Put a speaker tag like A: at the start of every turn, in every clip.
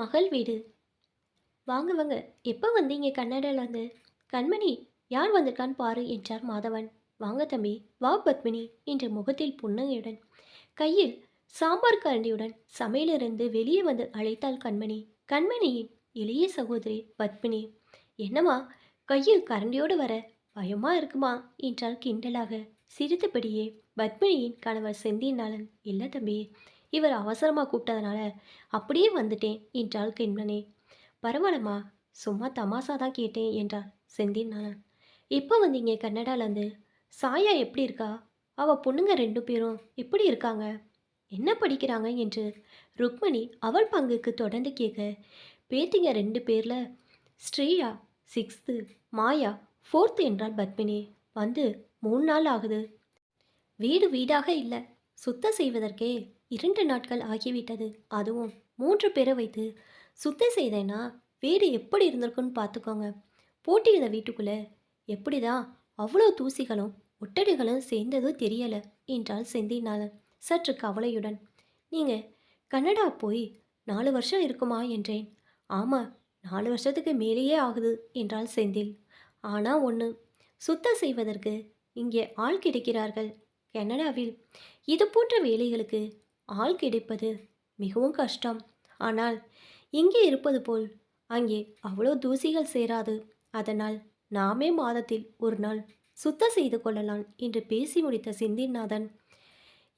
A: மகள் வீடு. வாங்க வாங்க. எப்போ வந்தீங்க கன்னடாலேருந்து கண்மணி யார் வந்திருக்கான்னு பாரு என்றார் மாதவன். வாங்க தம்பி வா பத்மினி என்ற முகத்தில் புன்னகையுடன். கையில் சாம்பார் கரண்டியுடன் சமையலிருந்து வெளியே வந்து அழைத்தாள் கண்மணி. கண்மணியின் இளைய சகோதரி பத்மினி. என்னம்மா கையில் கரண்டியோடு வர பயமா இருக்குமா என்றால் கிண்டலாக. சிரித்தபடியே பத்மினியின் கணவர் செந்திநாளன் இல்லை தம்பி இவர் அவசரமாக கூப்பிட்டதுனால அப்படியே வந்துட்டேன் என்றாள் கண்மணி. பரவாயில்லம்மா சும்மா தமாசா தான் கேட்டேன் என்றாள் செந்திநாளன் எப்போ வந்தீங்க கன்னடாலேருந்து சாயா எப்படி இருக்கா? அவள் பொண்ணுங்க ரெண்டு பேரும் எப்படி இருக்காங்க? என்ன படிக்கிறாங்க? என்று ருக்மணி அவள் பங்குக்கு தொடர்ந்து கேட்க பேத்திங்க ரெண்டு பேரில் ஸ்ரீயா சிக்ஸ்த்து மாயா ஃபோர்த்து என்றாள் பத்மினி. வந்து மூணு நாள் ஆகுது. வீடு வீடாக இல்லை சுத்தம் செய்வதற்கே இரண்டு நாட்கள் ஆகிவிட்டது. அதுவும் மூன்று பேரை வைத்து சுத்தம் செய்தேன்னா வீடு எப்படி இருந்திருக்குன்னு பார்த்துக்கோங்க. போட்டியிருந்த வீட்டுக்குள்ளே எப்படிதான் அவ்வளோ தூசிகளும் ஒட்டடைகளும் சேர்ந்ததோ தெரியலை என்றாள் செந்திநாதன் சற்று கவலையுடன். நீங்கள் கனடா போய் நாலு வருஷம் இருக்குமா? என்றேன். ஆமாம் நாலு வருஷத்துக்கு மேலேயே ஆகுது என்றாள் செந்தில். ஆனால் ஒன்று சுத்தம் செய்வதற்கு இங்கே ஆள் கிடைக்கிறார்கள் கனடாவில். இது போன்ற வேலைகளுக்கு ஆள் கிடைப்பது மிகவும் கஷ்டம். ஆனால் இங்கே இருப்பது போல் அங்கே அவ்வளோ தூசிகள் சேராது. அதனால் நாமே மாதத்தில் ஒரு நாள் சுத்தம் செய்து கொள்ளலாம் என்று பேசி முடித்த சிந்திநாதன்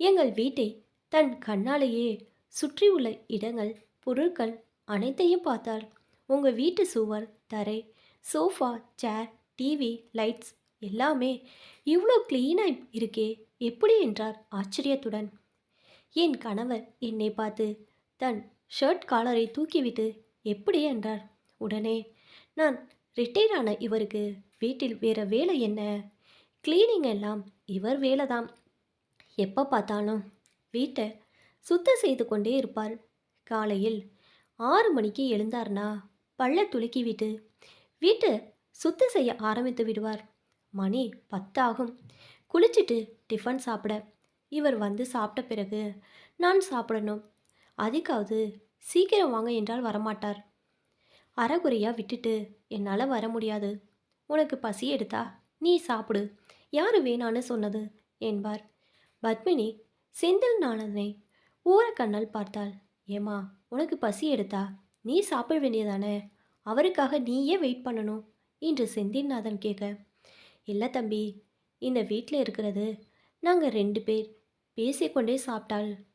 A: எங்கள் வீட்டை தன் கண்ணாலேயே சுற்றியுள்ள இடங்கள் பொருட்கள் அனைத்தையும் பார்த்தார். உங்கள் வீட்டு சுவர் தரை சோஃபா சேர் டிவி லைட்ஸ் எல்லாமே இவ்வளோ க்ளீனாக இருக்கே எப்படி? என்றார் ஆச்சரியத்துடன். என் கணவர் என்னை பார்த்து தன் ஷர்ட் காலரை தூக்கிவிட்டு எப்படி என்றார்? உடனே நான் ரிட்டையர் ஆன இவருக்கு வீட்டில் வேற வேலை என்ன? க்ளீனிங் எல்லாம் இவர் வேலை தான் எப்போ பார்த்தாலும் வீட்டை சுத்தம் செய்து கொண்டே இருப்பார். காலையில் ஆறு மணிக்கு எழுந்தார்னா பள்ள துலுக்கிவிட்டு வீட்டை சுத்தம் செய்ய ஆரம்பித்து விடுவார். மணி பத்தாகும். குளிச்சுட்டு டிஃபன் சாப்பிட இவர் வந்து சாப்பிட்ட பிறகு நான் சாப்பிடணும். அதுக்காவது சீக்கிரம் வாங்க என்றால் வரமாட்டார் அறகுறையாக விட்டுட்டு என்னால் வர முடியாது. உனக்கு பசி எடுத்தா நீ சாப்பிடு. யார் வேணான்னு சொன்னது? என்பார். பத்மினி செந்தில் நாணனை ஊரக்கண்ணால் பார்த்தாள். ஏமா உனக்கு பசி எடுத்தா நீ சாப்பிட வேண்டியதானே? அவருக்காக நீயே வெயிட் பண்ணணும் என்று செந்தில்நாதன் கேட்க. இல்லை தம்பி இந்த வீட்டில் இருக்கிறது நாங்கள் ரெண்டு பேர். பேசிக்கொண்டே சாப்பிட்டாள்.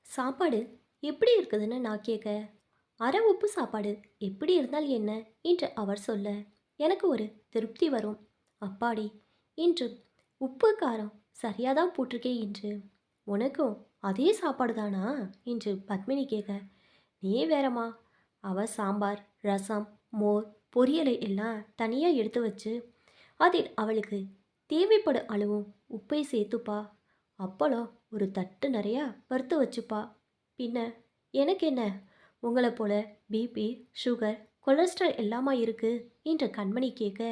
A: சாப்பாடு எப்படி இருக்குதுன்னு நான் கேட்க அரை உப்பு சாப்பாடு எப்படி இருந்தால் என்ன? என்று அவர் சொல்ல. எனக்கு ஒரு திருப்தி வரும். அப்பாடி இன்று உப்பு காரம் சரியாக தான் போட்டிருக்கே என்று உனக்கும் அதே சாப்பாடு தானா? என்று பத்மினி கேட்க நீ வேறம்மா. அவ சாம்பார் ரசம் மோர் பொரியலை எல்லாம் தனியாக எடுத்து வச்சு அதில் அவளுக்கு தேவைப்படும் அளவும் உப்பை சேர்த்துப்பா. அப்பளம் ஒரு தட்டு நிறையா வறுத்து வச்சுப்பா. பின்ன எனக்கு என்ன? உங்களை போல பிபி சுகர் கொலஸ்ட்ரால் எல்லாமா இருக்குது என்று கண்மணி கேட்க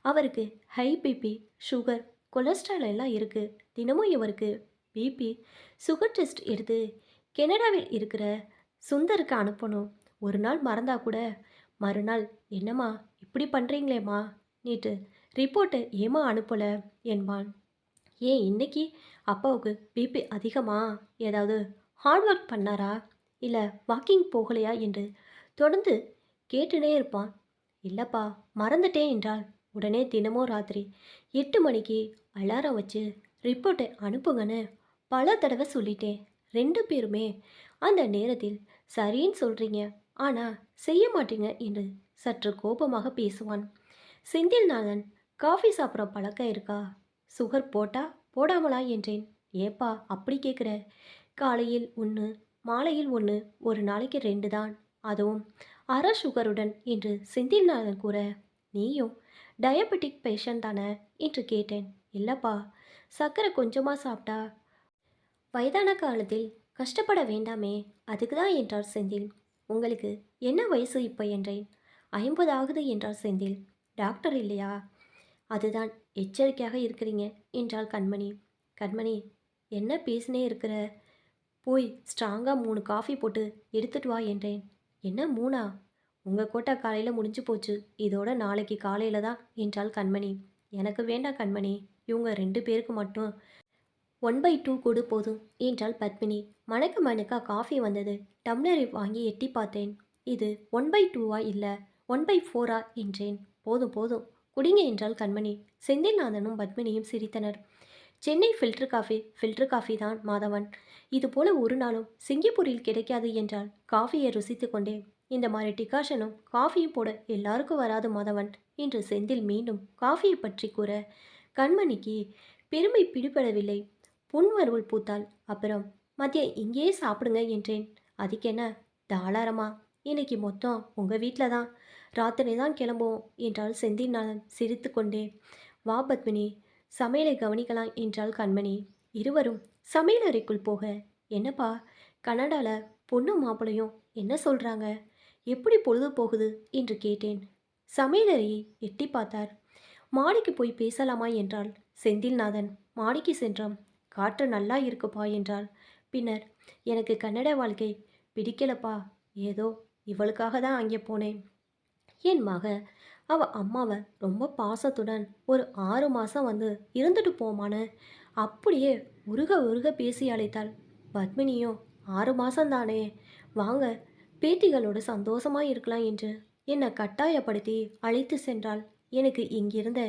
A: அவருக்கு ஹை பிபி சுகர் கொலஸ்ட்ரால் எல்லாம் இருக்குது தினமும் இவருக்கு பிபி சுகர் டெஸ்ட் எடுத்து கெனடாவில் இருக்கிற சுந்தருக்கு அனுப்பணும். ஒரு நாள் மறந்தா கூட. மறுநாள் என்னம்மா இப்படி பண்ணுறீங்களேம்மா நீட்டு ரிப்போர்ட்டை ஏமா அனுப்பலை? என்பான். ஏன் இன்னைக்கு அப்பாவுக்கு பிபி அதிகமா? ஏதாவது ஹார்ட் ஒர்க் பண்ணாரா? இல்லை வாக்கிங் போகலையா என்று தொடர்ந்து கேட்டுனே இருப்பான். இல்லைப்பா மறந்துட்டேன் என்றால் உடனே தினமும் ராத்திரி எட்டு மணிக்கு அலாரம் வச்சு ரிப்போர்ட்டை அனுப்புங்கன்னு பல தடவை சொல்லிட்டேன். ரெண்டு பேருமே அந்த நேரத்தில் சரின்னு சொல்கிறீங்க ஆனால் செய்ய மாட்டீங்க என்று சற்று கோபமாக பேசுவான். செந்தில்நாதன் காஃபி சாப்பிட்ற பழக்கம் இருக்கா? சுகர் போட்டா போடாமலா என்றேன். ஏப்பா அப்படி கேட்குற காலையில் ஒன்று மாலையில் ஒன்று ஒரு நாளைக்கு ரெண்டு தான் அதுவும் அரை சுகருடன் என்று செந்தில்நாதன் கூற நீயும் டயபெட்டிக் பேஷண்ட் தானே என்று கேட்டேன். இல்லைப்பா சர்க்கரை கொஞ்சமாக சாப்பிட்டா வயதான காலத்தில் கஷ்டப்பட வேண்டாமே அதுக்கு தான் என்றார் செந்தில். உங்களுக்கு என்ன வயசு இப்போ என்றேன். ஐம்பது ஆகுது என்றார் செந்தில். டாக்டர் இல்லையா? அதுதான் எச்சரிக்கையாக இருக்கிறீங்க என்றாள் கண்மணி. கண்மணி என்ன பேசினே இருக்கிற? போய் ஸ்ட்ராங்காக மூணு காஃபி போட்டு எடுத்துட்டு வா என்றேன். என்ன மூணா? உங்கள் கோட்டா காலையில் முடிஞ்சு போச்சு இதோட நாளைக்கு காலையில் தான் என்றாள் கண்மணி. எனக்கு வேண்டாம் கண்மணி இவங்க ரெண்டு பேருக்கு மட்டும் ஒன் பை டூ கொடு போதும் என்றாள் பத்மினி. மணக்க மணக்க காஃபி வந்தது டம்ளரை வாங்கி எட்டி பார்த்தேன். இது ஒன் பை டூவா இல்லை ஒன் பை ஃபோரா என்றேன். போதும் போதும். குடிங்க என்றால் கண்மணி. செந்தில்நாதனும் பத்மினியும் சிரித்தனர். Chennai filter coffee filter coffee தான் மாதவன். இது போல ஒரு நாளும் சிங்கப்பூரில் கிடைக்காது என்றால் காஃபியை ருசித்து கொண்டே இந்த மாதிரி டிகாஷனும் காஃபியும் போட எல்லாருக்கும் வராது மாதவன் என்று செந்தில் மீண்டும் காஃபியை பற்றி கூற கண்மணிக்கு பெருமை பிடிபடவில்லை. புன்வருள் பூத்தால் அப்புறம் மதியம் இங்கேயே சாப்பிடுங்க என்றேன். அதுக்கென்ன? தாளாரமா? இன்னைக்கு மொத்தம் உங்கள் வீட்டில் தான். ராத்திரி தான் கிளம்புவோம் என்றாள் செந்தில்நாதன் சிரித்து கொண்டே. வா பத்மினி. சமையலை கவனிக்கலாம் என்றாள் கண்மணி. இருவரும் சமையலறைக்குள் போக. என்னப்பா கனடாவில் பொண்ணும் மாப்பிளையும் என்ன சொல்கிறாங்க எப்படி பொழுது போகுது? என்று கேட்டேன். சமையலறையை எட்டி பார்த்தார். மாடிக்கு போய் பேசலாமா என்றாள் செந்தில்நாதன். மாடிக்கு சென்றான். காற்று நல்லா இருக்குப்பா என்றாள். பின்னர் எனக்கு கன்னட வாழ்க்கை பிடிக்கலப்பா. ஏதோ இவளுக்காக தான் அங்கே போனேன். என் மக. அவ அம்மாவை ரொம்ப பாசத்துடன் ஒரு ஆறு மாதம் வந்து இருந்துட்டு போமான்னு அப்படியே உருக உருக பேசி அழைத்தாள். பத்மினியும் ஆறு மாதம்தானே வாங்க பேத்திகளோடு சந்தோஷமாக இருக்கலாம் என்று என்னை கட்டாயப்படுத்தி அழைத்து சென்றாள். எனக்கு இங்கிருந்த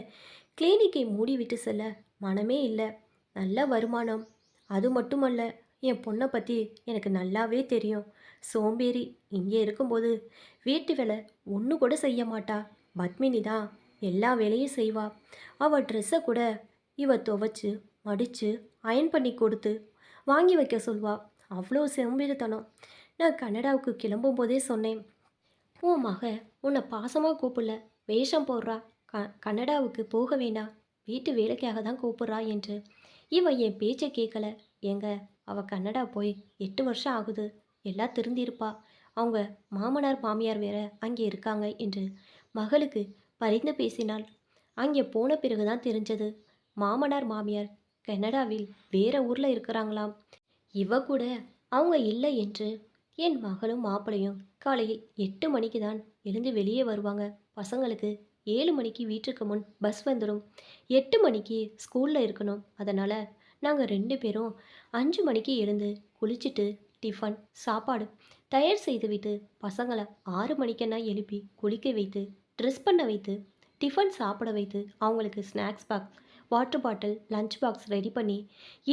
A: கிளினிக்கை மூடிவிட்டு செல்ல மனமே இல்லை. நல்ல வருமானம். அது மட்டுமல்ல என் பொண்ணை பற்றி எனக்கு நல்லாவே தெரியும். சோம்பேறி. இங்கே இருக்கும்போது வீட்டு வேலை ஒன்று கூட செய்ய மாட்டா. பத்மினி தான் எல்லா வேலையும் செய்வா. அவள் ட்ரெஸ்ஸை கூட இவ துவைச்சு மடித்து அயன் பண்ணி கொடுத்து வாங்கி வைக்க சொல்வா. அவ்வளோ சோம்பேறித்தனம். நான் கனடாவுக்கு கிளம்பும் போதே சொன்னேன். உன் மக உன்னை பாசமாக கூப்பிடல. வேஷம் போடுறா. க கனடாவுக்கு போக வேண்டாம் வீட்டு வேலைக்காக தான் கூப்பிட்றா என்று. இவன் என் பேச்சை கேட்கல. ஏங்க அவள் கன்னடா போய் எட்டு வருஷம் ஆகுது. எல்லாம் திருந்திருப்பா. அவங்க மாமனார் மாமியார் வேற அங்கே இருக்காங்க என்று மகளுக்கு பரிந்து பேசினாள். அங்கே போன பிறகு தான் தெரிஞ்சது. மாமனார் மாமியார் கனடாவில் வேற ஊரில் இருக்கிறாங்களாம். இவ கூட அவங்க இல்லை என்று என் மகளும் மாப்பிளையும் காலையில் எட்டு மணிக்கு தான் எழுந்து வெளியே வருவாங்க. பசங்களுக்கு ஏழு மணிக்கு வீட்டுக்கு முன் பஸ் வந்துடும். எட்டு மணிக்கு ஸ்கூலில் இருக்கணும். அதனால் நாங்கள் ரெண்டு பேரும் அஞ்சு மணிக்கு எழுந்து குளிச்சுட்டு டிஃபன் சாப்பாடு தயார் செய்துவிட்டு பசங்களை ஆறு மணிக்கெல்லாம் எழுப்பி குளிக்க வைத்து ட்ரெஸ் பண்ண வைத்து டிஃபன் சாப்பிட வைத்து அவங்களுக்கு snacks box water bottle lunch box ready பண்ணி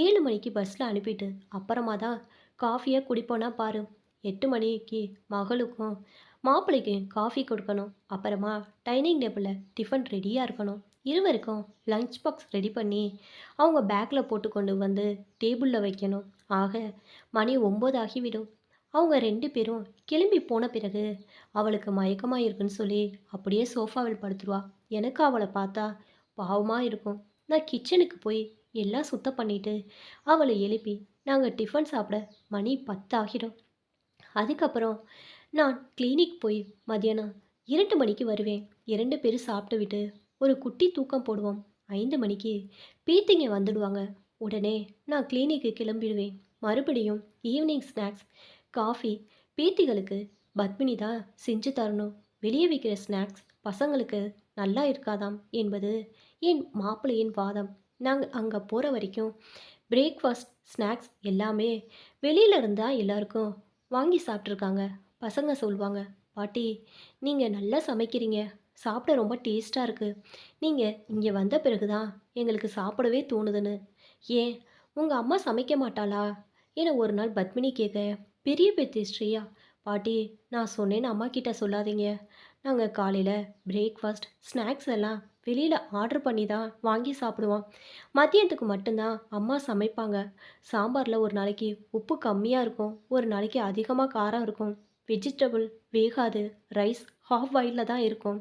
A: ஏழு மணிக்கு பஸ்ஸில் அனுப்பிட்டு அப்புறமா தான் காஃபியை குடிப்போனா பாரு. எட்டு மணிக்கு மகளுக்கும் மாப்பிள்ளைக்கும் காஃபி கொடுக்கணும். அப்புறமா டைனிங் டேபிளில் டிஃபன் ரெடியாக இருக்கணும். இருவருக்கும் லஞ்ச் பாக்ஸ் ரெடி பண்ணி அவங்க பேக்கில் போட்டு கொண்டு வந்து டேபிளில் வைக்கணும். ஆக மணி ஒம்பது ஆகிவிடும். அவங்க ரெண்டு பேரும் கிளம்பி போன பிறகு அவளுக்கு மயக்கமாக இருக்குன்னு சொல்லி அப்படியே சோஃபாவில் படுத்துருவா. எனக்கு அவளை பார்த்தா பாவமாக இருக்கும். நான் கிச்சனுக்கு போய் எல்லாம் சுத்தம் பண்ணிட்டு அவளை எழுப்பி நாங்கள் டிஃபன் சாப்பிட மணி பத்து ஆகிடும். அதுக்கப்புறம் நான் கிளினிக் போய் மதியானம் இரண்டு மணிக்கு வருவேன். இரண்டு பேரும் சாப்பிட்டு விட்டு ஒரு குட்டி தூக்கம் போடுவோம். ஐந்து மணிக்கு பீத்திங்க வந்துடுவாங்க. உடனே நான் கிளினிக்கு கிளம்பிடுவேன். மறுபடியும் ஈவினிங் ஸ்நாக்ஸ் காஃபி பீத்திகளுக்கு பத்மினி தான் செஞ்சு தரணும். வெளியே விற்கிற ஸ்நாக்ஸ் பசங்களுக்கு நல்லா இருக்காதாம் என்பது என் மாப்பிள்ளையின் வாதம். நாங்கள் அங்கே போகிற வரைக்கும் பிரேக்ஃபாஸ்ட் ஸ்நாக்ஸ் எல்லாமே வெளியில் இருந்தால் எல்லாருக்கும் வாங்கி சாப்பிட்ருக்காங்க பசங்க சொல்லுவாங்க பாட்டி நீங்கள் நல்லா சமைக்கிறீங்க. சாப்பிட ரொம்ப டேஸ்ட்டாக இருக்குது நீங்கள் இங்கே வந்த பிறகு தான் எங்களுக்கு சாப்பிடவே தோணுதுன்னு. ஏன்? உங்கள் அம்மா சமைக்க மாட்டாளா? என ஒரு நாள் பத்மினி கேட்க பெரிய பேத்தி ஸ்ரீயா பாட்டி நான் சொன்னேன்னு அம்மா கிட்ட சொல்லாதீங்க. நாங்கள் காலையில் பிரேக்ஃபாஸ்ட் ஸ்நாக்ஸ் எல்லாம் வெளியில் ஆர்டர் பண்ணி தான் வாங்கி சாப்பிடுவோம். மதியத்துக்கு மட்டும்தான் அம்மா சமைப்பாங்க. சாம்பாரில் ஒரு நாளைக்கு உப்பு கம்மியாக இருக்கும் ஒரு நாளைக்கு அதிகமாக காரம் இருக்கும். வெஜிடபிள் வேகாது ரைஸ் ஹாஃப் வாயிலில் தான் இருக்கும்.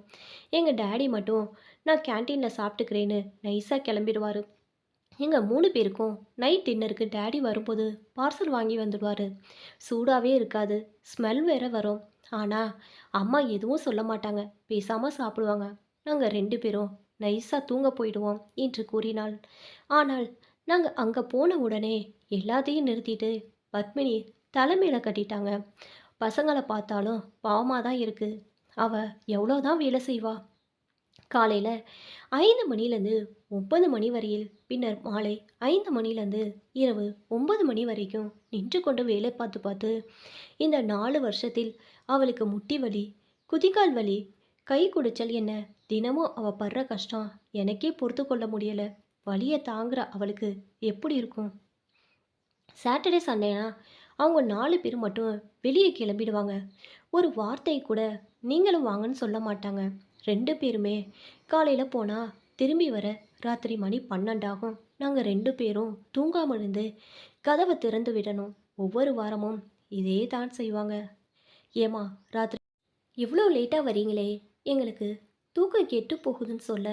A: எங்கள் டேடி மட்டும் நான் கேன்டீனில் சாப்பிட்டுக்கிறேன்னு நைஸாக கிளம்பிடுவார். எங்கள் மூணு பேருக்கும் நைட் டின்னருக்கு டேடி வரும்போது பார்சல் வாங்கி வந்துடுவார். சூடாகவே இருக்காது ஸ்மெல் வேற வரும். ஆனால் அம்மா எதுவும் சொல்ல மாட்டாங்க பேசாமல் சாப்பிடுவாங்க. நாங்கள் ரெண்டு பேரும் நைஸாக தூங்க போயிடுவோம் என்று கூறினாள். ஆனால் நாங்கள் அங்கே போன உடனே எல்லாத்தையும் நிறுத்திட்டு பத்மினி தலைமையில் கட்டிட்டாங்க. பசங்களை பார்த்தாலும் பாவமாக தான் இருக்குது அவள் எவ்வளோ தான் வேலை செய்வா? காலையில் ஐந்து மணிலேருந்து ஒன்பது மணி வரையில் பின்னர் மாலை ஐந்து மணிலேருந்து இரவு ஒன்பது மணி வரைக்கும் நின்று கொண்டு வேலை பார்த்து பார்த்து இந்த நாலு வருஷத்தில் அவளுக்கு முட்டி வலி குதிகால் வலி கை குடிச்சல் என்ன தினமும் அவள் படுற கஷ்டம் எனக்கே பொறுத்து கொள்ள முடியலை. வலியை தாங்குற அவளுக்கு எப்படி இருக்கும்? சாட்டர்டே சண்டேனா? அவங்க நாலு பேர் மட்டும் வெளியே கிளம்பிடுவாங்க. ஒரு வார்த்தை கூட நீங்களும் வாங்கன்னு சொல்ல மாட்டாங்க. ரெண்டு பேருமே காலையில் போனால் திரும்பி வர ராத்திரி மணி பன்னெண்டாகும். நாங்கள் ரெண்டு பேரும் தூங்காமல் இருந்து கதவை திறந்து விடணும். ஒவ்வொரு வாரமும் இதே தான் செய்வாங்க. ஏமா ராத்திரி இவ்வளோ லேட்டாக வரீங்களே. எங்களுக்கு தூக்கம் கெட்டு போகுதுன்னு சொல்ல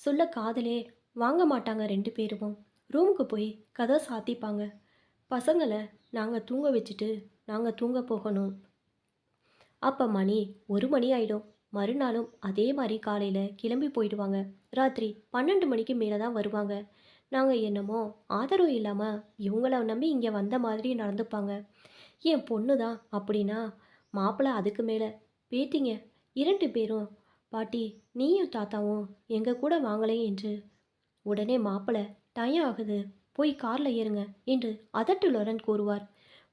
A: சொல்ல காதலே வாங்க மாட்டாங்க ரெண்டு பேரும் ரூமுக்கு போய் கதை சாத்திப்பாங்க. பசங்களை நாங்கள் தூங்க வச்சுட்டு நாங்கள் தூங்க போகணும். அப்போ மணி ஒரு மணி ஆயிடும். மறுநாளும் அதே மாதிரி காலையில் கிளம்பி போயிடுவாங்க. ராத்திரி பன்னெண்டு மணிக்கு மேலே தான் வருவாங்க. நாங்கள் என்னமோ ஆதரவு இல்லாமல் இவங்கள நம்பி இங்கே வந்த மாதிரி நடந்துப்பாங்க. என் பொண்ணு தான் அப்படின்னா மாப்பிள்ளை அதுக்கு மேலே. பேத்திங்க இரண்டு பேரும் பாட்டி நீயும் தாத்தாவும் எங்கள் கூட வாங்கலை என்று. உடனே மாப்பிள்ளை டயம் ஆகுது. போய் காரில் ஏறுங்க என்று அதட்டுலுடன் கூறுவார்.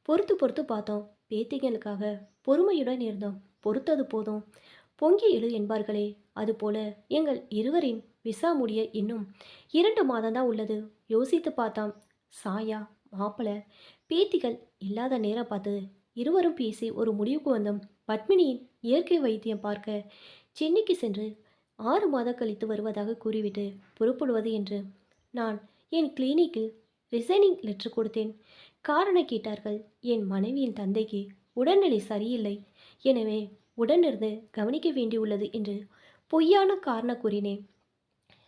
A: பொறுத்து பொறுத்து பார்த்தோம். பேத்திகளுக்காக பொறுமையுடன் இருந்தோம். பொறுத்தது போதும். பொங்கி எழு என்பார்களே. அதுபோல எங்கள் இருவரின் விசா முடிய இன்னும் இரண்டு மாதம்தான் உள்ளது. யோசித்து பார்த்தாம். சாயா மாப்பிள பேத்திகள் இல்லாத நேரம் பார்த்து இருவரும் பேசி ஒரு முடிவுக்கு வந்தோம். பத்மினியின் இயற்கை வைத்தியம் பார்க்க சென்னைக்கு சென்று ஆறு மாதம் கழித்து வருவதாக கூறிவிட்டு புறப்படுவது என்று நான் என் கிளினிக்கில் ரிசைனிங் லெட்டர் கொடுத்தேன். காரணம் கேட்டார்கள். என் மனைவியின் தந்தைக்கு உடல்நிலை சரியில்லை. எனவே உடனிருந்து கவனிக்க வேண்டியுள்ளது என்று பொய்யான காரணம் கூறினேன்.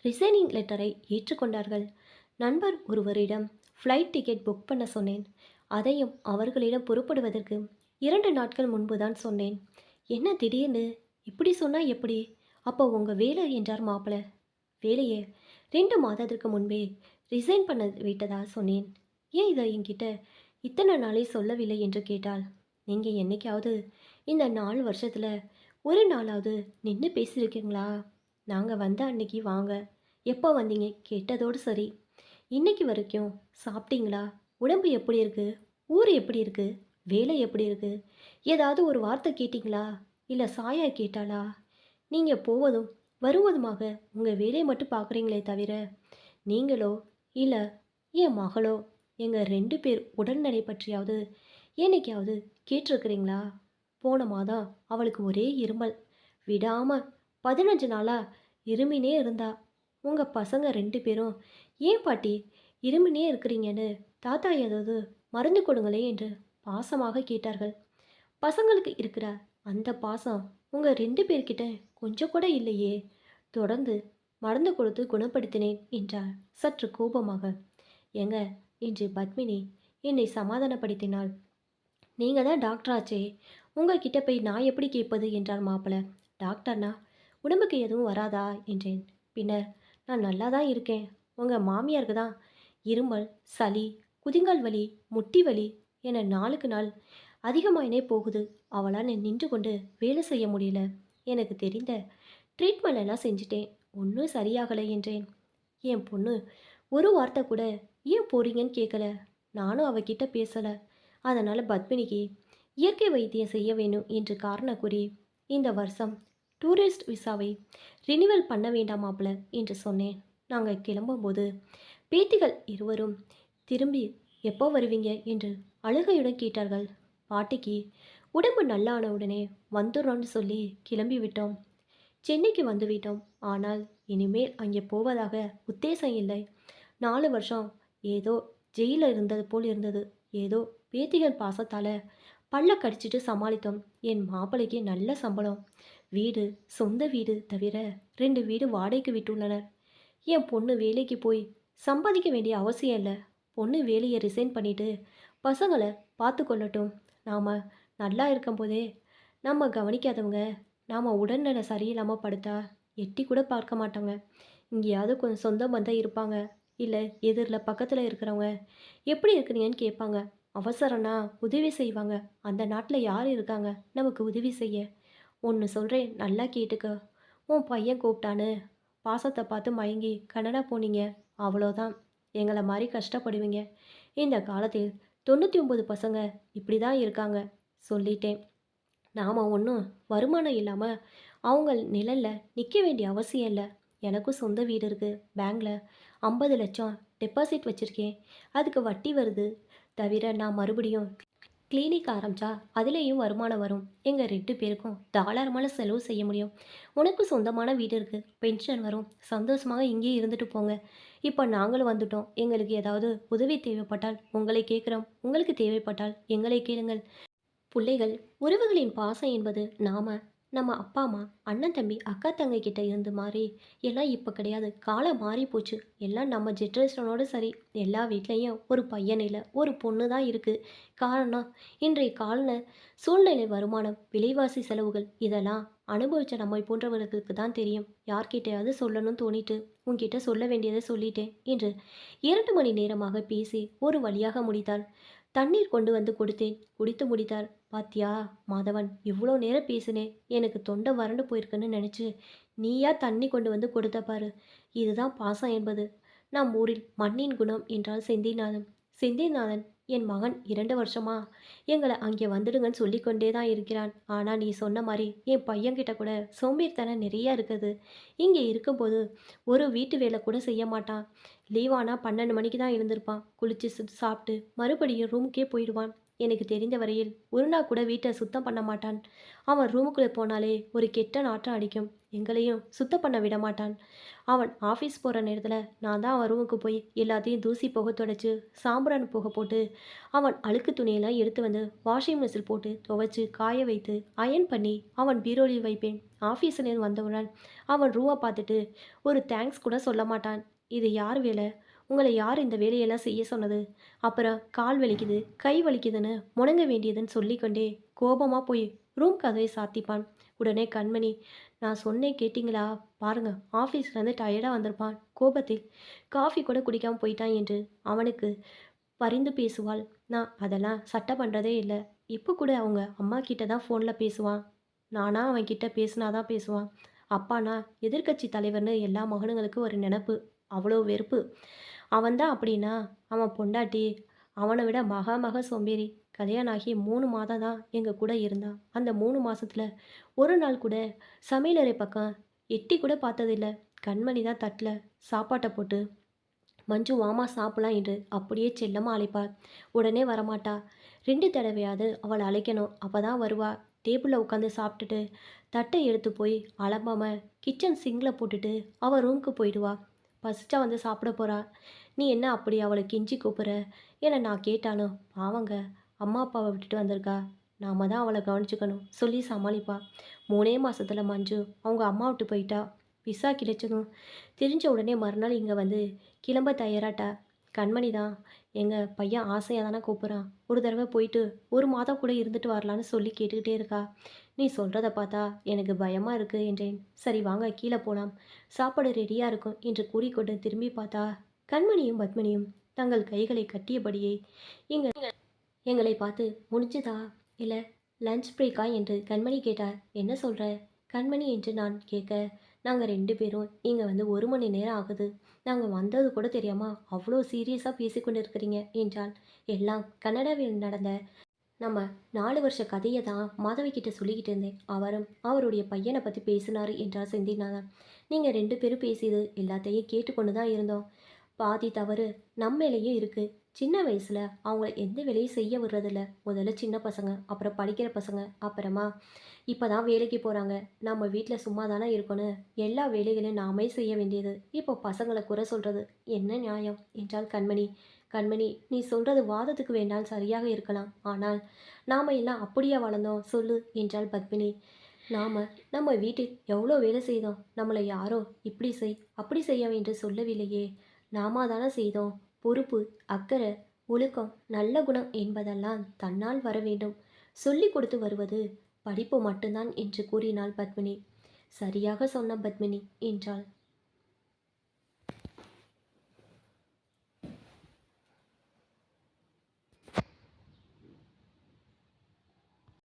A: ரிசைனிங் லெட்டரை ஏற்றுக்கொண்டார்கள். நண்பர் ஒருவரிடம் ஃப்ளைட் டிக்கெட் புக் பண்ண சொன்னேன். அதையும் அவர்களிடம் புறப்படுவதற்கு இரண்டு நாட்கள் முன்பு தான் சொன்னேன். என்ன திடீர்னு? இப்படி சொன்னால் எப்படி? அப்போ உங்கள் வேலை? என்றார் மாப்பிள்ளை. வேலையை? ரெண்டு மாதத்திற்கு முன்பே ரிசைன் பண்ண விட்டதா? சொன்னேன். ஏன் இதை என்கிட்ட? இத்தனை நாளே சொல்லவில்லை என்று கேட்டால் நீங்கள் என்னைக்காவது இந்த நாலு வருஷத்தில் ஒரு நாளாவது நின்று பேசியிருக்கீங்களா? நாங்கள் வந்த அன்னைக்கு வாங்க. எப்போ வந்தீங்க? கேட்டதோடு சரி. இன்னைக்கு வரைக்கும் சாப்பிட்டீங்களா? உடம்பு எப்படி இருக்குது ஊர் எப்படி இருக்குது வேலை எப்படி இருக்குது ஏதாவது ஒரு வார்த்தை கேட்டிங்களா? இல்லை சாயா கேட்டாளா? நீங்கள் போவதும் வருவதுமாக உங்கள் வேலையை மட்டும் பார்க்குறீங்களே தவிர நீங்களோ இல்லை என் மகளோ எங்கள் ரெண்டு பேர் உடல்நிலை பற்றியாவது என்னைக்காவது கேட்டிருக்கிறீங்களா? போன மாதம் அவளுக்கு ஒரே இருமல். விடாமல் பதினஞ்சு நாளாக இருமினே இருந்தா. உங்கள் பசங்க ரெண்டு பேரும் ஏன் பாட்டி இருமினே இருக்கிறீங்கன்னு தாத்தா ஏதாவது மருந்து கொடுங்களே என்று பாசமாக கேட்டார்கள். பசங்களுக்கு இருக்கிற அந்த பாசம் உங்கள் ரெண்டு பேர்கிட்ட கொஞ்சம் கூட இல்லையே. தொடர்ந்து மருந்து கொடுத்து குணப்படுத்தினேன் என்றார் சற்று கோபமாக. ஏங்க என்று பத்மினி என்னை சமாதானப்படுத்தினாள். நீங்கள் தான் டாக்டராச்சே உங்ககிட்ட போய் நான் எப்படி கேட்பது? என்றார் மாப்பிள்ள டாக்டர்னா உடம்புக்கு எதுவும் வராதா? என்றேன். பின்னர் நான் நல்லா தான் இருக்கேன். உங்கள் மாமியாருக்கு தான். இருமல் சளி குதிங்கால் வலி முட்டி வலி என நாளுக்கு நாள் அதிகமாயினே போகுது. அவளால் நின்று கொண்டு வேலை செய்ய முடியல. எனக்கு தெரிந்த ட்ரீட்மெண்ட் எல்லாம் செஞ்சுட்டேன். ஒன்றும் சரியாகலை என்றேன். என் பொண்ணு ஒரு வார்த்தை கூட ஏன் போறீங்கன்னு கேட்கல நானும் அவகிட்ட பேசலை. அதனால் பத்மினிக்கு இயற்கை வைத்தியம் செய்ய வேணும் என்று காரணம் கூறி இந்த வருஷம் டூரிஸ்ட் விசாவை ரினிவல் பண்ண வேண்டாமாப்ல என்று சொன்னேன். நாங்கள் கிளம்பும்போது பேத்திகள் இருவரும் திரும்பி எப்போ வருவீங்க என்று அழுகையுடன் கேட்டார்கள். பாட்டிக்கு உடம்பு நல்லான உடனே வந்துடுறோன்னு சொல்லி கிளம்பி விட்டோம். சென்னைக்கு வந்து விட்டோம். ஆனால் இனிமேல் அங்கே போவதாக உத்தேசம் இல்லை. நாலு வருஷம் ஏதோ ஜெயிலில் இருந்தது போல் இருந்தது. ஏதோ பேத்திகள் பாசத்தால் பல்ல கடிச்சிட்டு சமாளித்தோம். என் மாப்பிள்ளைக்கு நல்ல சம்பளம். வீடு சொந்த வீடு தவிர ரெண்டு வீடு வாடகைக்கு விட்டுள்ளனர். என் பொண்ணு வேலைக்கு போய் சம்பாதிக்க வேண்டிய அவசியம் இல்லை. பொண்ணு வேலையை ரிசைன் பண்ணிட்டு பசங்களை பார்த்து கொள்ளட்டும். நாம் நல்லா இருக்கும்போதே நம்ம கவனிக்காதவங்க நாம் உடல்நல சரியில்லாமல் படுத்தா எட்டி கூட பார்க்க மாட்டாங்க இங்கேயாவது கொஞ்சம் சொந்த பந்தம் இருப்பாங்க. இல்லை எதிரில் பக்கத்தில் இருக்கிறவங்க எப்படி இருக்கிறீங்கன்னு கேட்பாங்க. அவசரம்னா உதவி செய்வாங்க. அந்த நாட்டில் யார் இருக்காங்க? நமக்கு உதவி செய்ய. ஒன்று சொல்கிறேன் நல்லா கேட்டுக்க. உன் பையன் கூப்பிட்டான்னு பாசத்தை பார்த்து மயங்கி கனடா போனீங்க. அவ்வளோதான். எங்களை மாதிரி கஷ்டப்படுவீங்க. இந்த காலத்தில் தொண்ணூற்றி ஒம்பது பசங்க இப்படி தான் இருக்காங்க சொல்லிட்டேன். நாம் ஒன்றும் வருமானம் இல்லாமல் அவங்க நிழலில் நிற்க வேண்டிய அவசியம் இல்லை. எனக்கும் சொந்த வீடு இருக்குது பேங்கில் ஐம்பது லட்சம் டெபாசிட் வச்சுருக்கேன். அதுக்கு வட்டி வருது. தவிர நான் மறுபடியும் கிளினிக் ஆரம்பித்தா அதுலேயும் வருமானம் வரும். எங்கள் ரெண்டு பேருக்கும் தாராளமான செலவு செய்ய முடியும். உனக்கு சொந்தமான வீடு இருக்குது பென்ஷன் வரும். சந்தோஷமாக இங்கேயே இருந்துட்டு போங்க. இப்போ நாங்களும் வந்துட்டோம். எங்களுக்கு ஏதாவது உதவி தேவைப்பட்டால் உங்களை கேட்குறோம். உங்களுக்கு தேவைப்பட்டால் எங்களை கேளுங்கள். பிள்ளைகள் உறவுகளின் பாசம் என்பது நாம நம்ம அப்பா அம்மா அண்ணன் தம்பி அக்கா தங்கை கிட்ட இருந்து மாதிரி எல்லாம் இப்போ கிடையாது. காலம் மாறி போச்சு. எல்லாம் நம்ம ஜென்ரேஷனோடு சரி. எல்லா வீட்லேயும் ஒரு பையன் இல்லை ஒரு பொண்ணு தான் இருக்குது காரணம் இன்றைய கால சூழ்நிலை வருமானம் விலைவாசி செலவுகள் இதெல்லாம் அனுபவித்த நம்மை போன்றவர்களுக்கு தான் தெரியும். யார்கிட்டையாவது சொல்லணும்னு தோணிட்டு உன்கிட்ட சொல்ல வேண்டியதை சொல்லிட்டேன் என்று இரண்டு மணி நேரமாக பேசி ஒரு வழியாக முடித்தாள். தண்ணீர் கொண்டு வந்து கொடுத்தேன். குடித்து முடித்தார். பாத்தியா மாதவன் இவ்வளோ நேரம் பேசினேன் எனக்கு தொண்டை வறண்டு போயிருக்குன்னு நினச்சி நீயா தண்ணி கொண்டு வந்து கொடுத்த பாரு. இதுதான் பாசம் என்பது. நம் ஊரில் மண்ணின் குணம் என்றால் செந்திநாதன் செந்திநாதன் என் மகன் இரண்டு வருஷமா? எங்களை அங்கே வந்துடுங்கன்னு சொல்லிக்கொண்டே தான் இருக்கிறான். ஆனால் நீ சொன்ன மாதிரி என் பையன்கிட்ட கூட சோம்பேறித்தனம் நிறையா இருக்குது. இங்கே இருக்கும்போது ஒரு வீட்டு வேலை கூட செய்ய மாட்டான். லீவானா பன்னெண்டு மணிக்கு தான் இருந்திருப்பான் குளிச்சு சு- சாப்பிட்டு மறுபடியும் ரூமுக்கே போயிடுவான். எனக்கு தெரிந்த வரையில் ஒரு நாள் கூட வீட்டை சுத்தம் பண்ண மாட்டான். அவன் ரூமுக்குள்ளே போனாலே ஒரு கெட்ட நாற்றம் அடிக்கும். எங்களையும் சுத்தம் பண்ண விட மாட்டான். அவன் ஆஃபீஸ் போகிற நேரத்தில் நான் தான் அவன் ரூமுக்கு போய் எல்லாத்தையும் தூசி புகை தொடச்சி சாம்பிரான் புகை போட்டு அவன் அழுக்கு துணியெல்லாம் எடுத்து வந்து வாஷிங் மிஷின் போட்டு துவைச்சி காய வைத்து அயன் பண்ணி அவன் பீரோலில் வைப்பேன். ஆஃபீஸ்லேருந்து வந்தவுடன் அவன் ரூமை பார்த்துட்டு ஒரு தேங்க்ஸ் கூட சொல்ல மாட்டான். இது யார் வேலை? உங்களை யார் இந்த வேலையெல்லாம் செய்ய சொன்னது? அப்புறம் கால் வலிக்குது கை வலிக்குதுன்னு முணங்க வேண்டியதுன்னு சொல்லிக்கொண்டே கோபமாக போய் ரூம் கதவை சாத்திப்பான். உடனே கண்மணி நான் சொன்னேன் கேட்டிங்களா? பாருங்க ஆஃபீஸ்லேருந்து டயர்டாக வந்திருப்பான். கோபத்தில் காஃபி கூட குடிக்காமல் போயிட்டான் என்று அவனுக்கு பரிந்து பேசுவாள். நான் அதெல்லாம் சட்டை பண்ணுறதே இல்லை. இப்போ கூட அவங்க அம்மா கிட்ட தான் ஃபோனில் பேசுவான். நானா அவன் கிட்ட பேசினா தான் பேசுவான். அப்பானா எதிர்க்கட்சி தலைவர்னு எல்லா மகனுங்களுக்கும் ஒரு நினப்பு அவ்வளோ வெறுப்பு. அவன்தான் அப்படின்னா? அவன் பொண்டாட்டி. அவனை விட மகா மக சோம்பேறி. கல்யாணம் ஆகி மூணு மாதம் தான் எங்கள் கூட இருந்தான். அந்த மூணு மாதத்தில் ஒரு நாள் கூட சமையலறை பக்கம் எட்டி கூட பார்த்ததில்ல. கண்மணி தான் தட்டில் சாப்பாட்டை போட்டு மஞ்சு வாமா சாப்பிடலாம் என்று அப்படியே செல்லமாக அழைப்பாள். உடனே வரமாட்டா. ரெண்டு தடவையாவது அவளை அழைக்கணும். அப்போ தான் வருவா. டேபிளில் உட்காந்து சாப்பிட்டுட்டு தட்டை எடுத்து போய் அலம்பாமல் கிச்சன் சிங்கில் போட்டுட்டு அவள் ரூமுக்கு போயிடுவா. பசிச்சா வந்து சாப்பிட போகிறா நீ என்ன அப்படி அவளை கெஞ்சி கூப்பிட்ற? ஏன்னா நான் கேட்டாலும் பாவங்க அம்மா அப்பாவை விட்டுட்டு வந்திருக்கா. நாம தான் அவளை கவனிச்சுக்கணும். சொல்லி சமாளிப்பா. மூணே மாதத்தில் மஞ்சு அவங்க அம்மா விட்டு போயிட்டா. விசா கிடைச்சதும் தெரிஞ்ச உடனே மறுநாள் இங்கே வந்து கிளம்ப தயாராட்டா. கண்மணி தான். எங்கள் பையன் ஆசையாக தானே கூப்பிட்றான். ஒரு தடவை போயிட்டு ஒரு மாதம் கூட இருந்துட்டு வரலான்னு சொல்லி கேட்டுக்கிட்டே இருக்கா. நீ சொல்கிறத பார்த்தா எனக்கு பயமாக இருக்குது என்றேன். சரி வாங்க கீழே போகலாம் சாப்பாடு ரெடியாக இருக்கும் என்று கூறிக்கொண்டு திரும்பி பார்த்தா கண்மணியும் பத்மினியும் தங்கள் கைகளை கட்டியபடியே எங்கள் எங்களை பார்த்து முடிஞ்சுதா? இல்லை லஞ்ச் பிரேக்கா என்று கண்மணி கேட்டார். என்ன சொல்கிற கண்மணி என்று நான் கேட்க நாங்கள் ரெண்டு பேரும் இங்கே வந்து ஒரு மணி நேரம் ஆகுது. நாங்கள் வந்தது கூட தெரியாமல் அவ்வளோ சீரியஸாக பேசிக்கொண்டு இருக்கிறீங்க என்றால் எல்லாம் கன்னடாவில் நடந்த நம்ம நாலு வருஷ கதையை தான் மாதவி கிட்ட சொல்லிக்கிட்டு இருந்தேன். அவரும் அவருடைய பையனை பற்றி பேசினார் என்றார் செந்திநாதன். நீங்கள் ரெண்டு பேரும் பேசியது எல்லாத்தையும் கேட்டுக்கொண்டு தான் இருந்தோம். பாதி தவறு நம்ம மேலேயும் இருக்குது சின்ன வயசில் அவங்கள எந்த வேலையும் செய்ய விடுறதில்ல. முதல்ல சின்ன பசங்க அப்புறம் படிக்கிற பசங்க அப்புறமா இப்போ தான் வேலைக்கு போகிறாங்க நம்ம வீட்டில் சும்மா தானே இருக்கணும். எல்லா வேலைகளையும் நாமே செய்ய வேண்டியது. இப்போ பசங்களை குறை சொல்கிறது என்ன நியாயம் என்றால் கண்மணி. கண்மணி நீ சொல்கிறது வாதத்துக்கு வேண்டால் சரியாக இருக்கலாம். ஆனால் நாம் எல்லாம் அப்படியே வளர்ந்தோம் சொல்லு என்றாள் பத்மினி. நாம் நம்ம வீட்டில் எவ்வளோ வேலை செய்தோம்? நம்மளை யாரோ இப்படி செய் அப்படி செய்ய என்று சொல்லவில்லையே. நாம தானே செய்தோம். பொறுப்பு அக்கறை ஒழுக்கம் நல்ல குணம் என்பதெல்லாம் தன்னால் வர வேண்டும். சொல்லிக் கொடுத்து வருவது படிப்பு மட்டும்தான் என்று கூறினாள் பத்மினி. சரியாக சொன்ன பத்மினி என்றாள்.